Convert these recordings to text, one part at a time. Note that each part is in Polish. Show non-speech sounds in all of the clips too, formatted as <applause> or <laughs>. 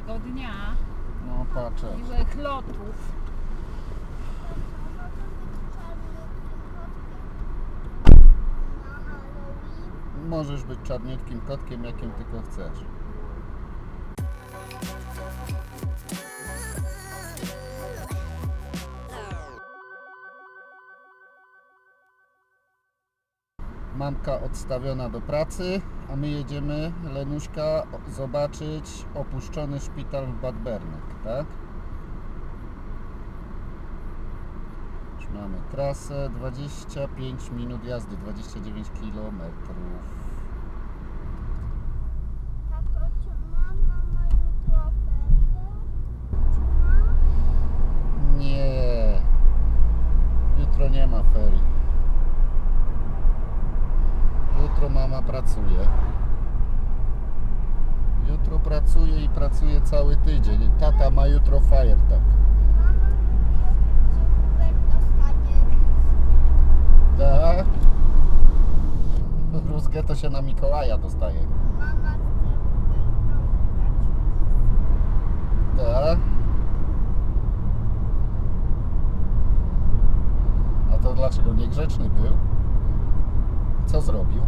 Miłego dnia. No patrzę. Miłych lotów. Możesz być czarniutkim kotkiem, jakim tylko chcesz. Odstawiona do pracy, a my jedziemy, Lenuśka, zobaczyć opuszczony szpital w Bad Bernek, tak? Już mamy trasę 25 minut jazdy, 29 kilometrów. Tato, czy mama ma jutro ferie? Czy ma? Nie. Jutro nie ma ferii. Jutro mama pracuje. Jutro pracuje i pracuje cały tydzień. Tata Hubert dostanie Tak? Rózgę to się na Mikołaja dostaje. Tak? A to dlaczego niegrzeczny był? Co zrobił?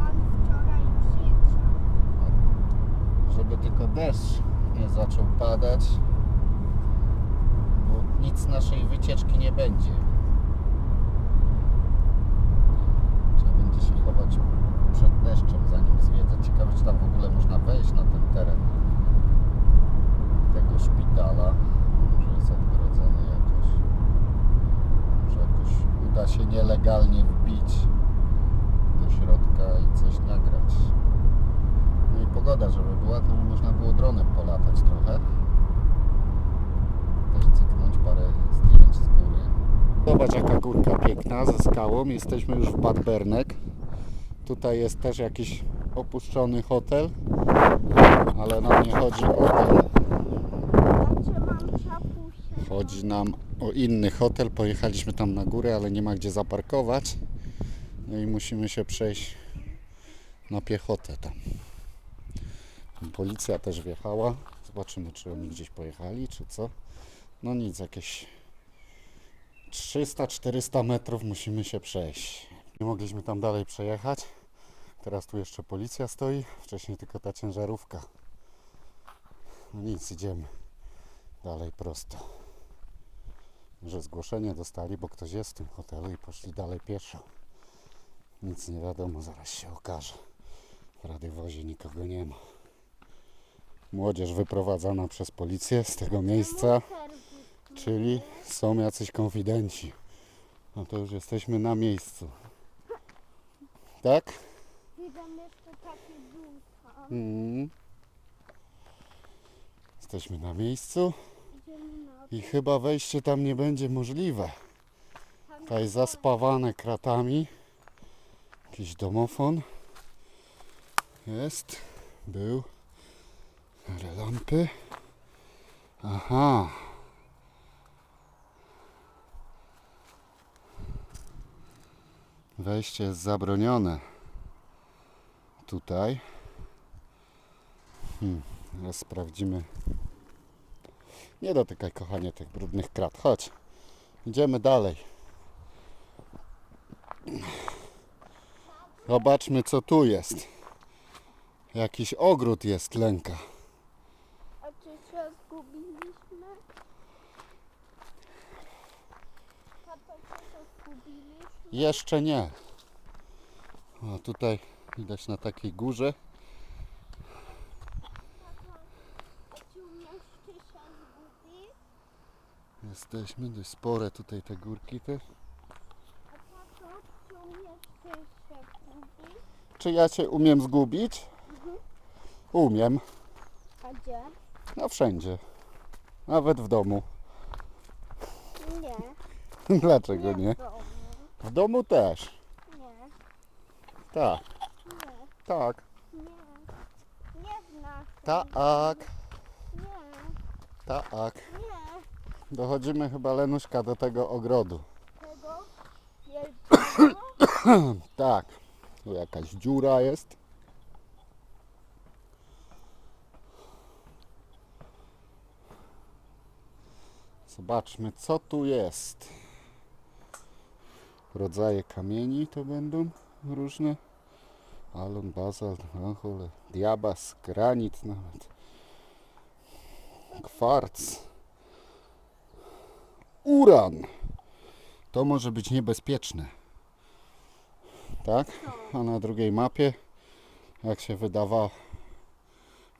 On wczoraj krzyczał. żeby tylko deszcz padać, bo nic z naszej wycieczki nie będzie. Trzeba będzie się chować przed deszczem, zanim zwiedzę. Ciekawe, czy tam w ogóle można wejść na ten teren tego szpitala. Może jest odgrodzony jakoś. Może jakoś uda się nielegalnie wbić do środka i coś nagrać. Pogoda, żeby była, to można było dronem polatać trochę. Też cyknąć parę zdjęć z góry. Zobacz jaka górka piękna ze skałą. Jesteśmy już w Bad Bernek. Tutaj jest też jakiś opuszczony hotel, ale nam nie chodzi o ten. Chodzi nam o inny hotel. Pojechaliśmy tam na górę, ale nie ma gdzie zaparkować. No i musimy się przejść na piechotę tam. Policja też wjechała. Zobaczymy, czy oni gdzieś pojechali, czy co. No nic, jakieś 300-400 metrów musimy się przejść. Nie mogliśmy tam dalej przejechać. Teraz tu jeszcze policja stoi. Wcześniej tylko ta ciężarówka. No nic, idziemy dalej prosto. Że zgłoszenie dostali, bo ktoś jest w tym hotelu i poszli dalej pieszo. Nic nie wiadomo, zaraz się okaże. W radiowozie nikogo nie ma. Młodzież wyprowadzana przez policję z tego miejsca, czyli są jacyś konfidenci. No to już jesteśmy na miejscu. Tak? Widzę jeszcze takie. Mm. Jesteśmy na miejscu i chyba wejście tam nie będzie możliwe. Tutaj zaspawane kratami. Jakiś domofon. Jest. Był. Ale lampy. Aha. Wejście jest zabronione. Tutaj. Hmm. Teraz sprawdzimy. Nie dotykaj, kochanie, tych brudnych krat. Chodź. Idziemy dalej. Zobaczmy, co tu jest. Jakiś ogród jest, Lenka. A czy się zgubiliśmy? Tato, czy się zgubiliśmy? Jeszcze nie. O, tutaj widać na takiej górze. Jesteśmy dość spore tutaj te górki te. A tato, czy ja cię umiem zgubić? Umiem. A gdzie? No wszędzie. Nawet w domu. Nie. <laughs> Dlaczego nie? domu. W domu też. Nie, Tak, nie, tak, nie. Nie w tak, Nie, tak. nie. Dochodzimy chyba Lenuśka do tego ogrodu. Tego wielkiego. <coughs> Tak, tu jakaś dziura jest. Zobaczmy, co tu jest. Rodzaje kamieni to będą różne. Alon, bazalt, achole, diabas, granit nawet. Kwarc. Uran. To może być niebezpieczne. Tak? A na drugiej mapie, jak się wydawa,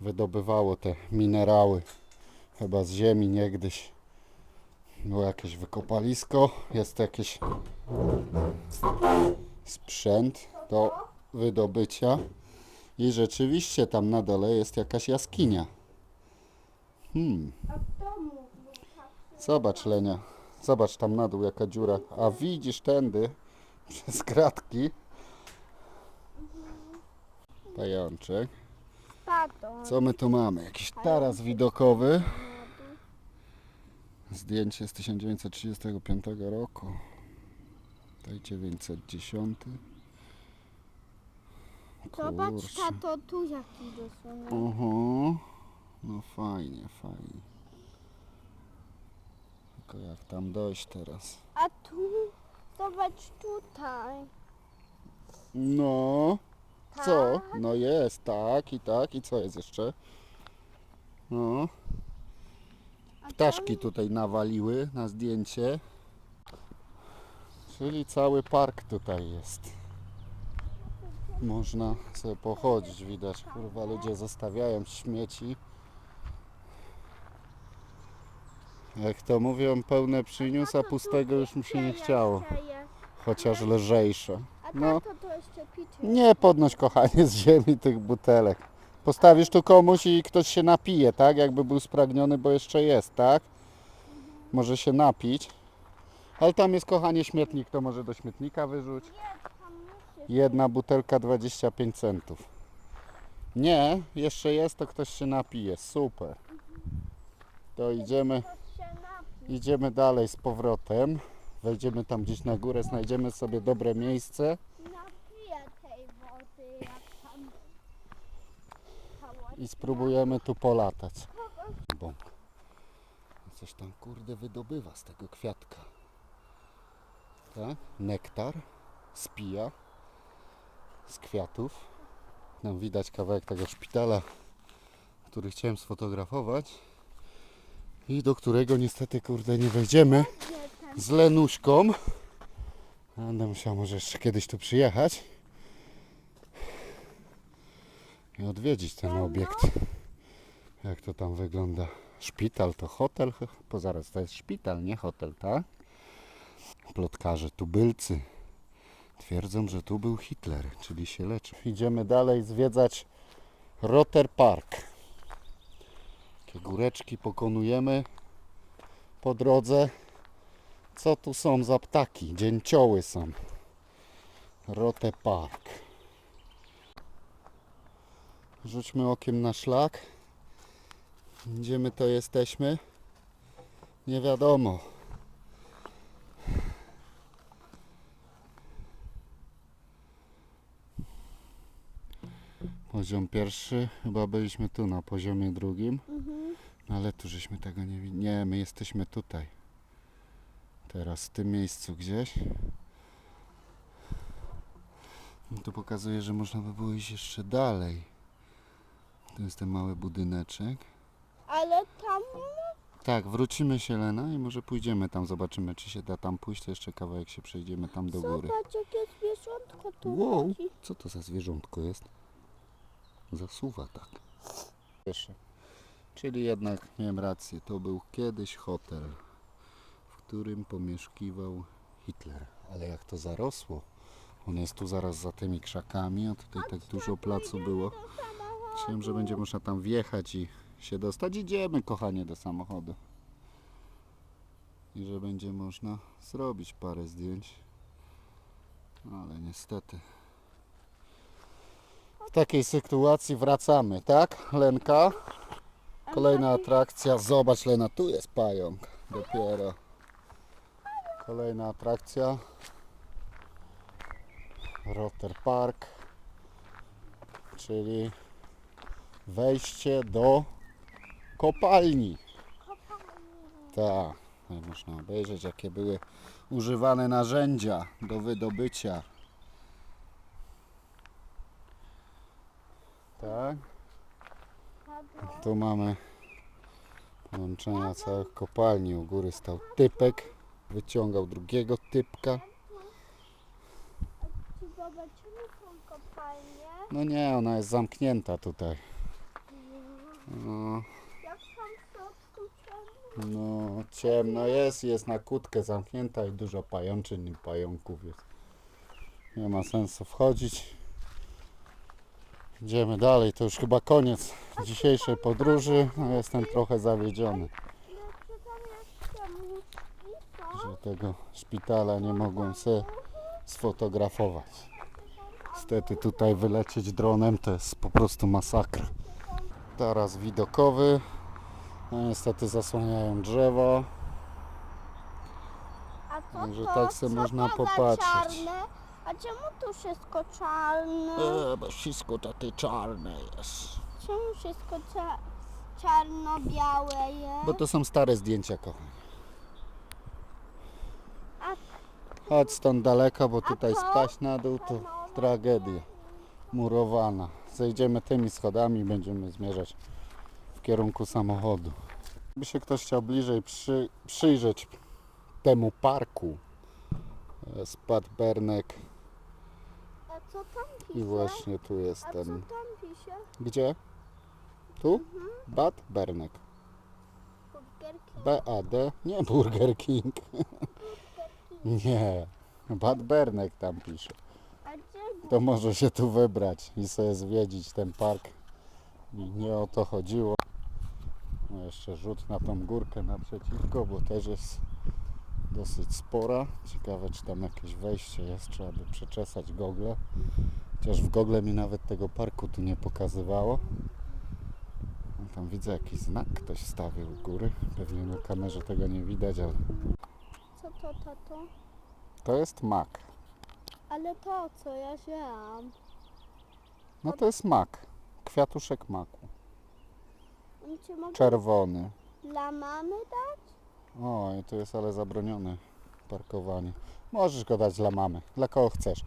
wydobywało te minerały, chyba z ziemi niegdyś, było jakieś wykopalisko, jest jakiś sprzęt do wydobycia i rzeczywiście tam na dole jest jakaś jaskinia. Hmm. Zobacz Lenia, zobacz tam na dół jaka dziura, a widzisz tędy <laughs> przez kratki pajączek. Co my tu mamy? Jakiś taras widokowy. Zdjęcie z 1935 roku. Tutaj 910. Zobacz, Kurczę. tato, tu jaki rysunek. Oho. No fajnie, fajnie. Tylko jak tam dojść teraz? A tu, zobacz tutaj. No, co? Tak. No jest, tak i tak. I co jest jeszcze? No, ptaszki tutaj nawaliły na zdjęcie. Czyli cały park tutaj jest. Można sobie pochodzić, widać, kurwa, ludzie zostawiają śmieci. Jak to mówią, pełne przyniósł, a pustego już mu się nie chciało. Chociaż lżejsze. No. Nie podnoś kochanie z ziemi tych butelek. Postawisz tu komuś i ktoś się napije, tak? Jakby był spragniony, bo jeszcze jest, tak? Może się napić. Ale tam jest kochanie śmietnik, to może do śmietnika wyrzuć. Jedna butelka 25 centów. Nie, jeszcze jest, to ktoś się napije. Super. To idziemy, idziemy dalej z powrotem. Wejdziemy tam gdzieś na górę, znajdziemy sobie dobre miejsce. Napiję tej wody, jak tam. I spróbujemy tu polatać. Bo coś tam kurde wydobywa z tego kwiatka. Tak? Nektar spija z kwiatów. Tam widać kawałek tego szpitala, który chciałem sfotografować i do którego niestety kurde nie wejdziemy z Lenuśką. Będę musiał może jeszcze kiedyś tu przyjechać i odwiedzić ten obiekt. Jak to tam wygląda? Szpital to hotel? Bo zaraz to jest szpital, nie hotel, tak? Plotkarze, tubylcy twierdzą, że tu był Hitler, czyli się leczył. Idziemy dalej zwiedzać Rotter Park. Jakie góreczki pokonujemy po drodze. Co tu są za ptaki? Dzięcioły są. Rote Park. Rzućmy okiem na szlak. Gdzie my to jesteśmy? Nie wiadomo. Poziom pierwszy, chyba byliśmy tu na poziomie drugim, Mhm. ale tu żeśmy tego nie widzieli. Nie, my jesteśmy tutaj. Teraz w tym miejscu gdzieś. No to pokazuje, że można by było iść jeszcze dalej. Tu jest ten mały budyneczek. Ale tam Tak, wrócimy się Lena i może pójdziemy tam, zobaczymy czy się da tam pójść, to jeszcze kawałek się przejdziemy tam do góry. zobacz jakie zwierzątko tu Wow, chodzi. co to za zwierzątko jest? Zasuwa tak. Proszę. Czyli jednak miałem rację, to był kiedyś hotel, w którym pomieszkiwał Hitler. Ale jak to zarosło, on jest tu zaraz za tymi krzakami, a tutaj tak dużo placu było. Myślałem, że będzie można tam wjechać i się dostać. Idziemy, kochanie, do samochodu. I że będzie można zrobić parę zdjęć. Ale niestety. W takiej sytuacji wracamy, tak, Lenka? Kolejna atrakcja. Zobacz, Lena, tu jest pająk. Dopiero. Kolejna atrakcja. Rotter Park. Czyli wejście do kopalni. Tak. Można obejrzeć, jakie były używane narzędzia do wydobycia. Tak, tu mamy połączenia całych kopalni. U góry stał typek, wyciągał drugiego typka. No nie, ona jest zamknięta tutaj. No, ciemno? no jest, jest na kłódkę zamknięta i dużo pajączyn i pająków jest. Nie ma sensu wchodzić. Idziemy dalej, to już chyba koniec dzisiejszej podróży. No, jestem trochę zawiedziony, że tego szpitala nie mogłem sobie sfotografować. Niestety tutaj wylecieć dronem to jest po prostu masakra. Taras widokowy. No niestety zasłaniają drzewa. A co Także to? tak se co można to popatrzeć. Za czarne? A czemu tu wszystko czarne? E, bo wszystko takie czarne jest. Czemu wszystko cza czarno-białe jest? Bo to są stare zdjęcia, kochani. A Chodź stąd daleko, bo tutaj to? spaść na dół to tragedia. Murowana. Zejdziemy tymi schodami i będziemy zmierzać w kierunku samochodu. Gdyby się ktoś chciał bliżej przy, przyjrzeć temu parku, e, spadł Bernek A co tam pisze? i właśnie tu jest A co ten. tam pisze? Gdzie? Tu? Bad Bernek. Burger King? B-A-D, nie Burger King. <laughs> Nie, Bad Bernek tam pisze. To może się tu wybrać i sobie zwiedzić ten park. Nie o to chodziło. No jeszcze rzut na tą górkę naprzeciwko, bo też jest dosyć spora. Ciekawe, czy tam jakieś wejście jest. Trzeba by przeczesać gogle. Chociaż w gogle mi nawet tego parku tu nie pokazywało. No, tam widzę jakiś znak ktoś stawił u góry. Pewnie na kamerze tego nie widać, ale Co to, tato? to jest mak. Ale to, co ja wzięłam. No to jest mak. Kwiatuszek maku. Mogę Czerwony. dla mamy dać? Oj, to jest ale zabronione parkowanie. Możesz go dać dla mamy, dla kogo chcesz.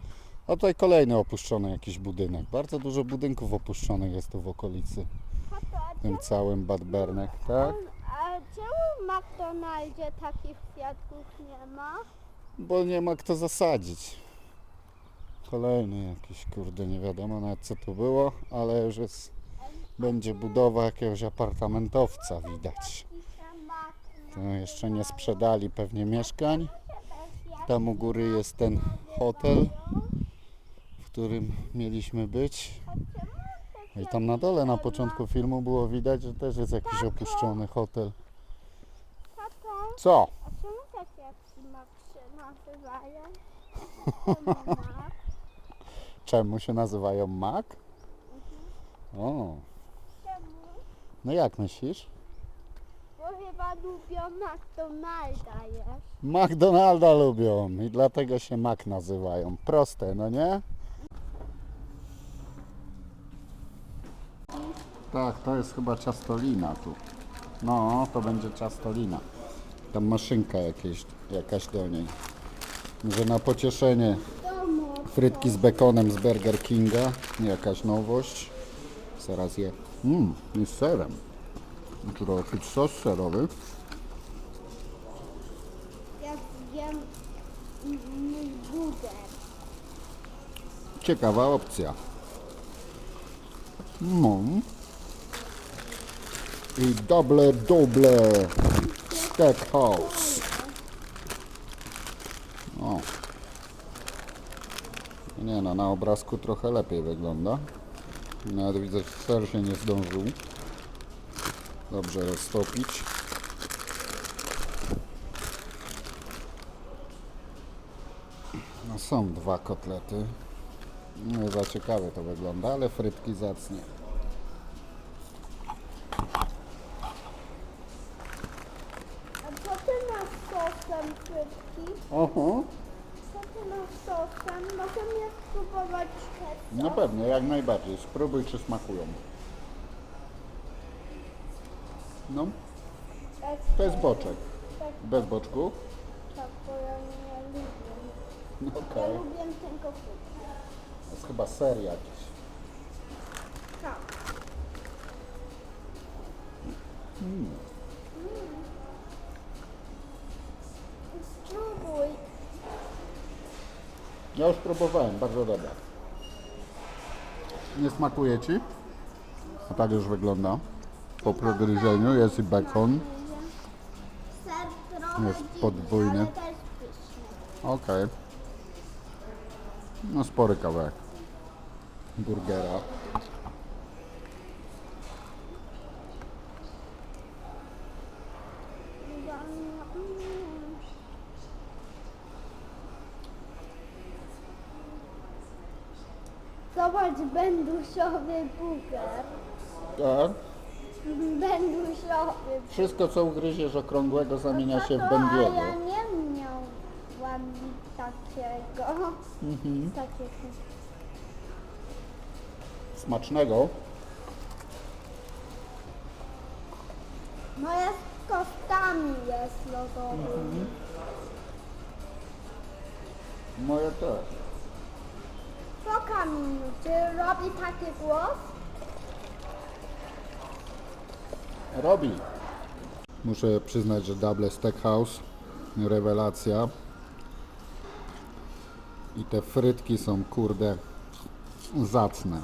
A tutaj kolejny opuszczony jakiś budynek. Bardzo dużo budynków opuszczonych jest tu w okolicy. Tato, a W tym całym Bad Bernek, tak? A czemu w McDonaldzie takich kwiatków nie ma? Bo nie ma kto zasadzić. Kolejny jakiś, kurde, nie wiadomo nawet co to było, ale już jest, będzie budowa jakiegoś apartamentowca widać. To jeszcze nie sprzedali pewnie mieszkań. Tam u góry jest ten hotel, w którym mieliśmy być. I tam na dole na początku filmu było widać, że też jest jakiś opuszczony hotel. Co? a czemu takie jak nazywają? <laughs> Czemu się nazywają Mac? O, Czemu? no jak myślisz? Bo chyba lubią McDonalda jest. McDonalda lubią i dlatego się Mac nazywają. Proste, no nie? Tak, to jest chyba ciastolina tu. No, to będzie ciastolina. Tam maszynka jakieś, jakaś do niej. Może na pocieszenie. Frytki z bekonem z Burger Kinga. Jakaś nowość. Zaraz je. Mmm, i z serem. Trochę sos serowy. Ja zjem mój burger. Ciekawa opcja. No. I double double steakhouse. O. Nie no, na obrazku trochę lepiej wygląda. Nawet widzę, że ser się nie zdążył dobrze roztopić. No są dwa kotlety. Nie za ciekawe to wygląda, ale frytki zacnie. A co ty masz sosem frytki? Oho. Sosem? Możemy spróbować ketchup. No pewnie, jak najbardziej. Spróbuj, czy smakują. No, to jest boczek. Tak, Bez boczku? tak, bo ja nie lubię. Okej. Ja lubię tylko fut. To jest chyba ser jakiś. Tak. Spróbuj. Ja już próbowałem, bardzo dobre. Nie smakuje Ci? A tak już wygląda. Po progryzieniu jest i bekon. Jest podwójny. Okej. No spory kawałek. Burgera. Zobacz, będusiowy burger. Tak. Będusiowy. Wszystko co ugryziesz okrągłego zamienia się w a bębiego. ja nie miałam takiego. Mhm. Takiego. Smacznego. No jest z kostami jest lodowy. Moje też. Co Kamilu, czy robi taki głos? Robi. Muszę przyznać, że Double Steakhouse rewelacja. I te frytki są kurde zacne.